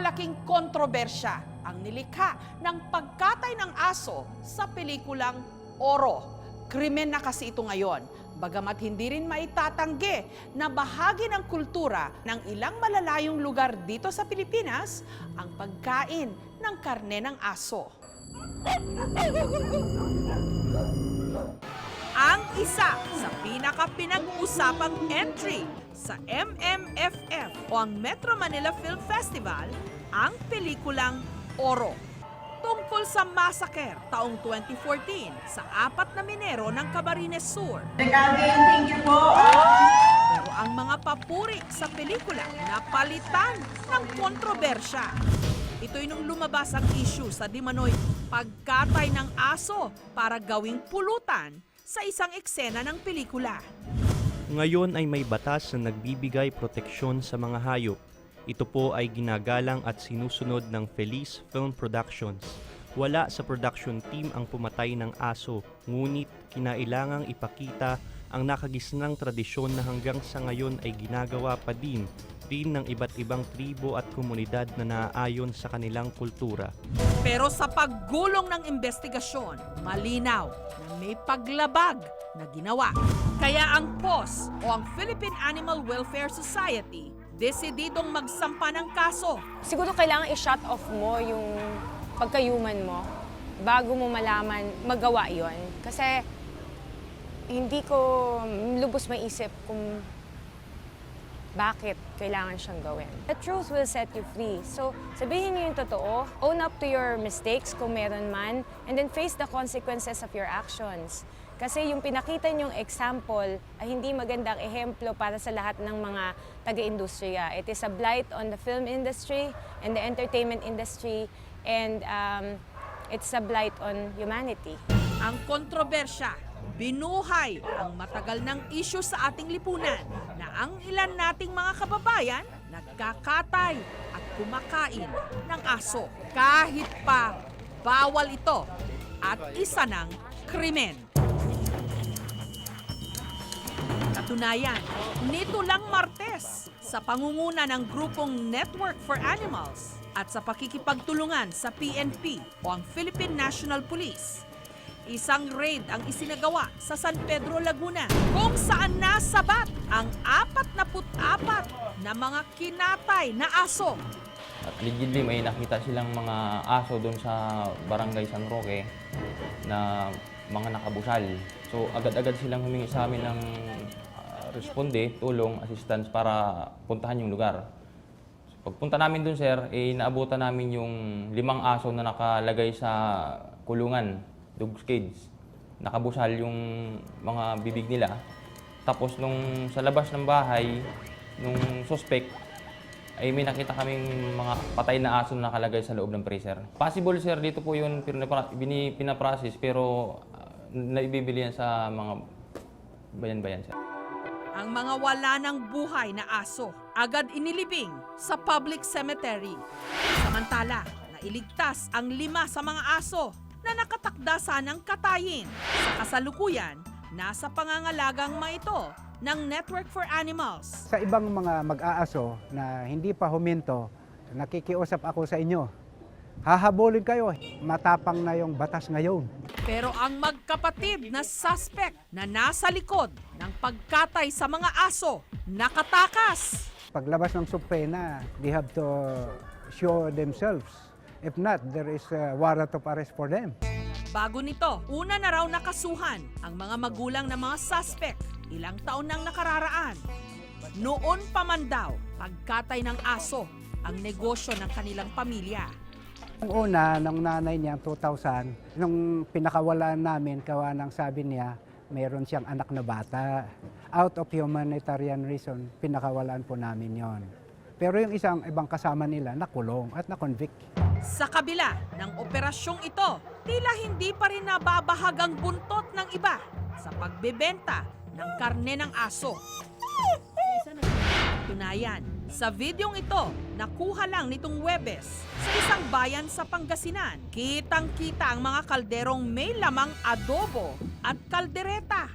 Napakalaking kontrobersya ang nilikha ng pagkatay ng aso sa pelikulang Oro. Krimen na kasi ito ngayon. Bagamat hindi rin maitatanggi na bahagi ng kultura ng ilang malalayong lugar dito sa Pilipinas ang pagkain ng karne ng aso. Ang isa sa pinaka-pinag-usapang entry sa MMFF o ang Metro Manila Film Festival, ang pelikulang Oro. Tungkol sa massacre taong 2014 sa apat na minero ng Camarines Sur. Thank you po. Pero ang mga papuri sa pelikula napalitan ng kontrobersya. Ito'y nung lumabas ang issue sa Dimanoy pagkatay ng aso para gawing pulutan sa isang eksena ng pelikula. Ngayon ay may batas na nagbibigay proteksyon sa mga hayop. Ito po ay ginagalang at sinusunod ng Feliz Film Productions. Wala sa production team ang pumatay ng aso, ngunit kinailangang ipakita ang nakagisnang tradisyon na hanggang sa ngayon ay ginagawa pa din din ng iba't ibang tribo at komunidad na naaayon sa kanilang kultura. Pero sa paggulong ng investigasyon, malinaw na may paglabag na ginawa. Kaya ang POS o ang Philippine Animal Welfare Society desididong magsampa ng kaso siguro kailangan i-shut off mo yung pagka-human mo bago mo malaman magawa yon Kasi hindi ko lubos maisip kung bakit kailangan siyang gawin. The truth will set you free. So, sabihin niyo yung totoo, own up to your mistakes kung meron man, and then face the consequences of your actions. Kasi yung pinakita niyong example ay hindi magandang ehemplo para sa lahat ng mga taga-industriya. It is a blight on the film industry and the entertainment industry and um, it's a blight on humanity. ang kontrobersya. Binuhay ang matagal ng isyu sa ating lipunan ang ilan nating mga kababayan nagkakatay at kumakain ng aso. Kahit pa bawal ito at isa ng krimen. Katunayan, nito lang Martes sa pangunguna ng grupong Network for Animals at sa pakikipagtulungan sa PNP o ang Philippine National Police. Isang raid ang isinagawa sa San Pedro, Laguna kung saan nasabat ang 44 na mga kinatay na aso. At allegedly may nakita silang mga aso doon sa barangay San Roque na mga nakabusal. So agad-agad silang humingi sa amin ng ah, responde, tulong, assistance para puntahan yung lugar. So, pagpunta namin doon sir, eh, naabutan namin yung limang aso na nakalagay sa kulungan, dog's cage. Nakabusal yung mga bibig nila. Tapos nung sa labas ng bahay, nung suspect, ay may nakita kaming mga patay na aso na nakalagay sa loob ng freezer. Possible sir, dito po yun pinaprocess pero ah, naibibili yan sa mga bayan-bayan sir. Ang mga wala ng buhay na aso agad inilibing sa public cemetery. Samantala, nailigtas ang lima sa mga aso na nakatakda sanang katayin. Sa kasalukuyan, nasa pangangalagang mga ito ng Network for Animals. Sa ibang mga mag-aaso na hindi pa huminto, nakikiusap ako sa inyo. Hahabulin kayo. Matapang na yung batas ngayon. Pero ang magkapatid na suspect na nasa likod ng pagkatay sa mga aso, nakatakas. Paglabas ng supena, they have to show themselves. If not, there is a warrant of arrest for them. Bago nito, una na raw nakasuhan ang mga magulang ng mga suspect ilang taon nang nakararaan. Noon pa man daw, pagkatay ng aso ang negosyo ng kanilang pamilya. Ang una, nung nanay niya, 2000, nung pinakawalan namin, kawa ng sabi niya, mayroon siyang anak na bata. Out of humanitarian reason, pinakawalan po namin yon. Pero yung isang ibang kasama nila, nakulong at na-convict. Sa kabila ng operasyong ito, tila hindi pa rin nababahagang buntot ng iba sa pagbebenta ng karne ng aso. Tunayan, sa videong ito, nakuha lang nitong Webes sa isang bayan sa Pangasinan. Kitang-kita ang mga kalderong may lamang adobo at kaldereta.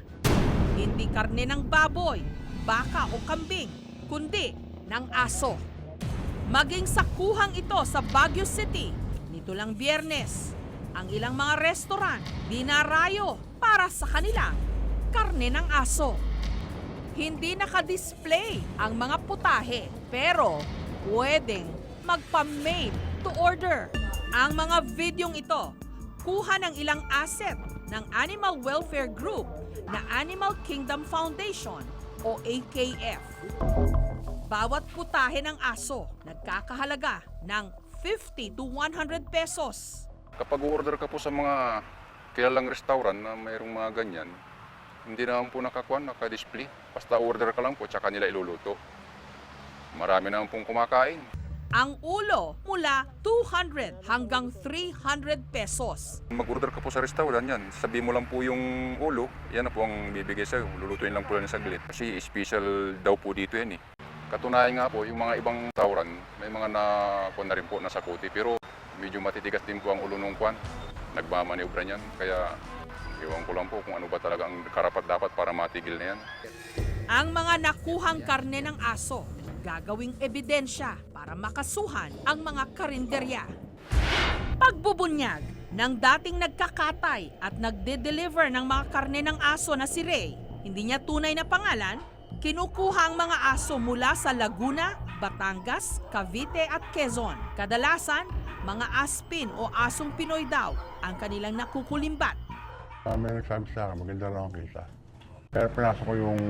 Hindi karne ng baboy, baka o kambing, kundi ng aso. Maging sa kuhang ito sa Baguio City, nito lang biyernes, ang ilang mga restaurant dinarayo para sa kanilang karne ng aso. Hindi nakadisplay ang mga putahe, pero pwedeng magpa-made to order. Ang mga videong ito, kuha ng ilang asset ng Animal Welfare Group na Animal Kingdom Foundation o AKF. Bawat putahe ng aso nagkakahalaga ng 50 to 100 pesos. Kapag order ka po sa mga kilalang restaurant na mayroong mga ganyan, hindi naman po nakakuha, naka-display. Basta order ka lang po, tsaka nila iluluto. Marami naman pong kumakain. Ang ulo mula 200 hanggang 300 pesos. Mag-order ka po sa restaurant yan, sabi mo lang po yung ulo, yan na po ang bibigay sa'yo. Lulutuin lang po yan saglit. Kasi special daw po dito yan eh. Katunayan nga po, yung mga ibang restaurant, may mga na, na rin po nasa kuti, pero medyo matitigas din po ang ulo nung kwan. Nagmamaniobra niyan, kaya iwan ko lang po kung ano ba talaga ang karapat dapat para matigil na yan. Ang mga nakuhang karne ng aso, gagawing ebidensya para makasuhan ang mga karinderya. Pagbubunyag ng dating nagkakatay at nagde-deliver ng mga karne ng aso na si Ray, hindi niya tunay na pangalan, kinukuha ang mga aso mula sa Laguna, Batangas, Cavite at Quezon. Kadalasan, mga aspin o asong Pinoy daw ang kanilang nakukulimbat. Uh, may nagsabi sa akin, maganda lang ang kita. Pero pinasok ko yung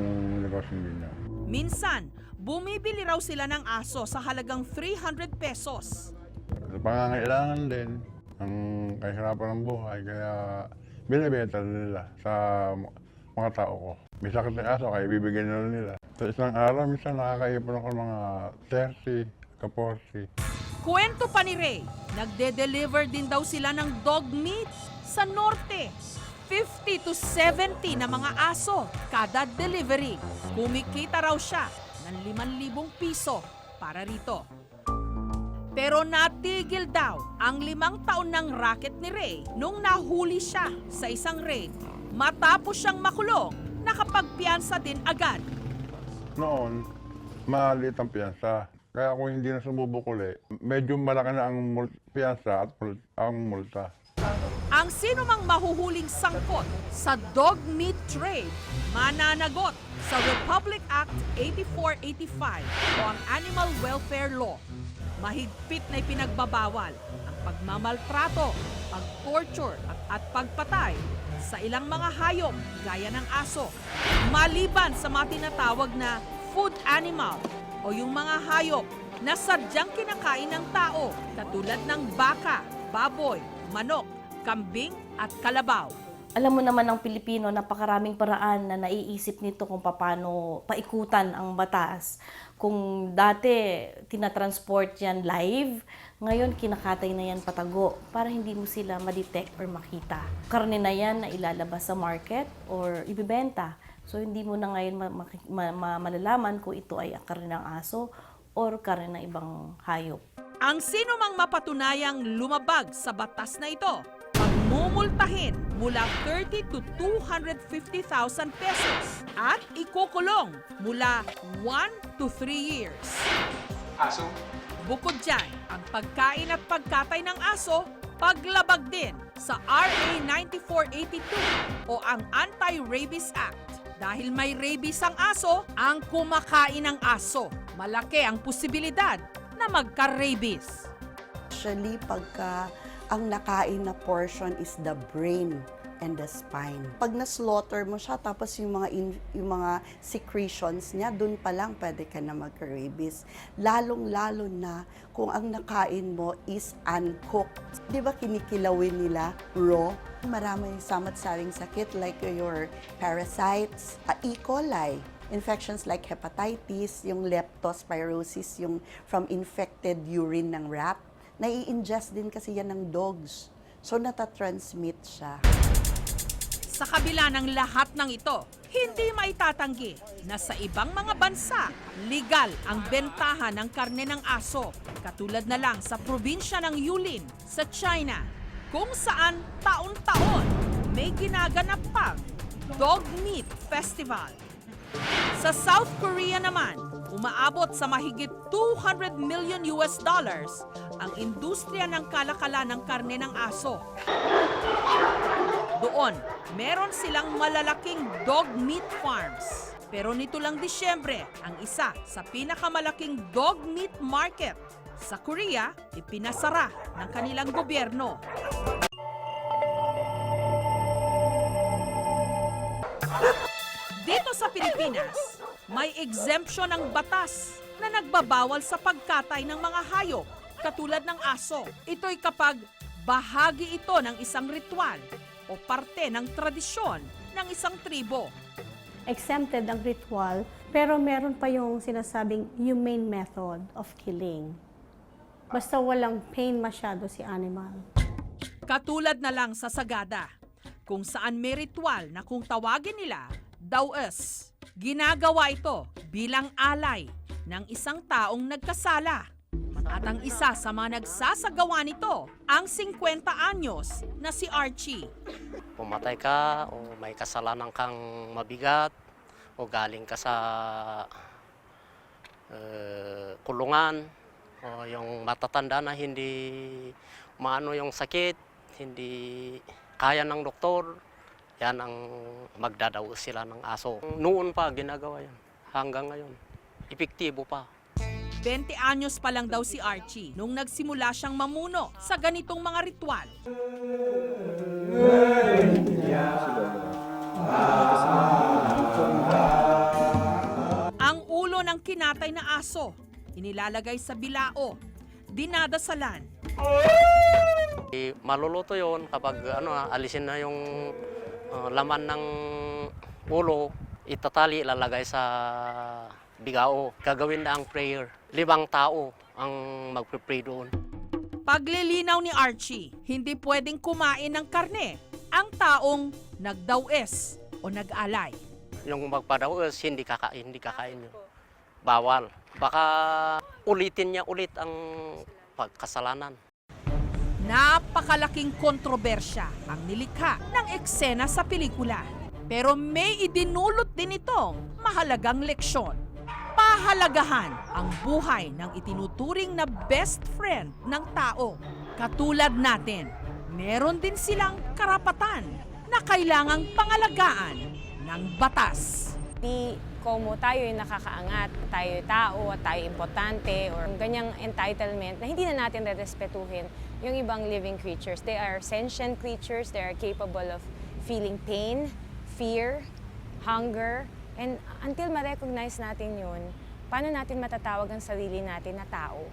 negosyo niya. Minsan, bumibili raw sila ng aso sa halagang 300 pesos. Sa pangangailangan din, ang kahirapan ng buhay, kaya binibenta nila sa mga tao ko. May sakit na aso, kaya bibigyan nila nila. Sa isang araw, minsan nakakaipon ako ng mga 30, ka 40. Kwento pa ni Ray, nagde-deliver din daw sila ng dog meat sa norte. 50 to 70 na mga aso kada delivery. Kumikita raw siya ng 5,000 piso para rito. Pero natigil daw ang limang taon ng racket ni Ray nung nahuli siya sa isang raid. Matapos siyang makulong, nakapagpiansa din agad. Noon, maliit ang piyansa. Kaya kung hindi na sumubok uli, medyo malaki na ang mul- piyansa at mul- ang multa. Ang sino mang mahuhuling sangkot sa dog meat trade mananagot sa Republic Act 8485 o ang Animal Welfare Law. Mahigpit na ipinagbabawal ang pagmamaltrato, pag-torture at, at pagpatay sa ilang mga hayop gaya ng aso. Maliban sa mga tinatawag na food animal o yung mga hayop na sadyang kinakain ng tao katulad ng baka, baboy, manok, kambing at kalabaw. Alam mo naman ang Pilipino, napakaraming paraan na naiisip nito kung paano paikutan ang batas. Kung dati tinatransport yan live, ngayon kinakatay na yan patago para hindi mo sila ma-detect or makita. Karne na yan na ilalabas sa market or ibibenta. So hindi mo na ngayon malalaman kung ito ay karne ng aso or karne ng ibang hayop. Ang sino mang mapatunayang lumabag sa batas na ito, pagmumultahin mula 30 to 250,000 pesos at ikukulong mula 1 to 3 years. Aso? Bukod dyan, ang pagkain at pagkatay ng aso, paglabag din sa RA 9482 o ang Anti-Rabies Act. Dahil may rabies ang aso, ang kumakain ng aso, malaki ang posibilidad na magka-rabies. Actually, pagka ang nakain na portion is the brain and the spine. Pag na-slaughter mo siya, tapos yung mga, in- yung mga secretions niya, dun pa lang pwede ka na magka-rabies. Lalong-lalo na kung ang nakain mo is uncooked. Di ba kinikilawin nila raw? Marami samat-saring sakit like your parasites, uh, E. coli, infections like hepatitis, yung leptospirosis, yung from infected urine ng rat. Nai-ingest din kasi yan ng dogs. So, natatransmit siya. Sa kabila ng lahat ng ito, hindi maitatanggi na sa ibang mga bansa, legal ang bentahan ng karne ng aso. Katulad na lang sa probinsya ng Yulin sa China, kung saan taon-taon may ginaganap pang Dog Meat Festival. Sa South Korea naman, Umaabot sa mahigit 200 million US dollars ang industriya ng kalakalan ng karne ng aso. Doon, meron silang malalaking dog meat farms. Pero nito lang Disyembre, ang isa sa pinakamalaking dog meat market sa Korea, ipinasara ng kanilang gobyerno. Dito sa Pilipinas, may exemption ng batas na nagbabawal sa pagkatay ng mga hayop katulad ng aso. Ito'y kapag bahagi ito ng isang ritual o parte ng tradisyon ng isang tribo. exempted ang ritual, pero meron pa yung sinasabing humane method of killing. Basta walang pain masyado si animal. Katulad na lang sa Sagada, kung saan may ritual na kung tawagin nila, dawes. Ginagawa ito bilang alay ng isang taong nagkasala. At ang isa sa mga nagsasagawa nito, ang 50 anyos na si Archie. pumatay ka o may kasalanan kang mabigat o galing ka sa eh, kulungan o yung matatanda na hindi maano yung sakit, hindi kaya ng doktor, yan ang magdadaw sila ng aso. Noon pa ginagawa yan, hanggang ngayon. Epektibo pa. 20 anyos pa lang daw si Archie nung nagsimula siyang mamuno sa ganitong mga ritual. Ang ulo ng kinatay na aso, inilalagay sa bilao, dinadasalan, Eh, Maluluto yon kapag ano, alisin na yung uh, laman ng ulo, itatali, ilalagay sa bigao. Gagawin na ang prayer. Limang tao ang magpipray doon. Paglilinaw ni Archie, hindi pwedeng kumain ng karne ang taong nagdawes o nag-alay. Yung magpadawes, hindi kakain, hindi kakain yun. Bawal. Baka ulitin niya ulit ang pagkasalanan. Napakalaking kontrobersya ang nilikha ng eksena sa pelikula. Pero may idinulot din itong mahalagang leksyon. Pahalagahan ang buhay ng itinuturing na best friend ng tao. Katulad natin, meron din silang karapatan na kailangang pangalagaan ng batas. Di como tayo yung nakakaangat, tayo yung tao, at tayo importante, or ganyang entitlement na hindi na natin rerespetuhin yung ibang living creatures. They are sentient creatures, they are capable of feeling pain, fear, hunger, and until ma-recognize natin yun, paano natin matatawag ang sarili natin na tao?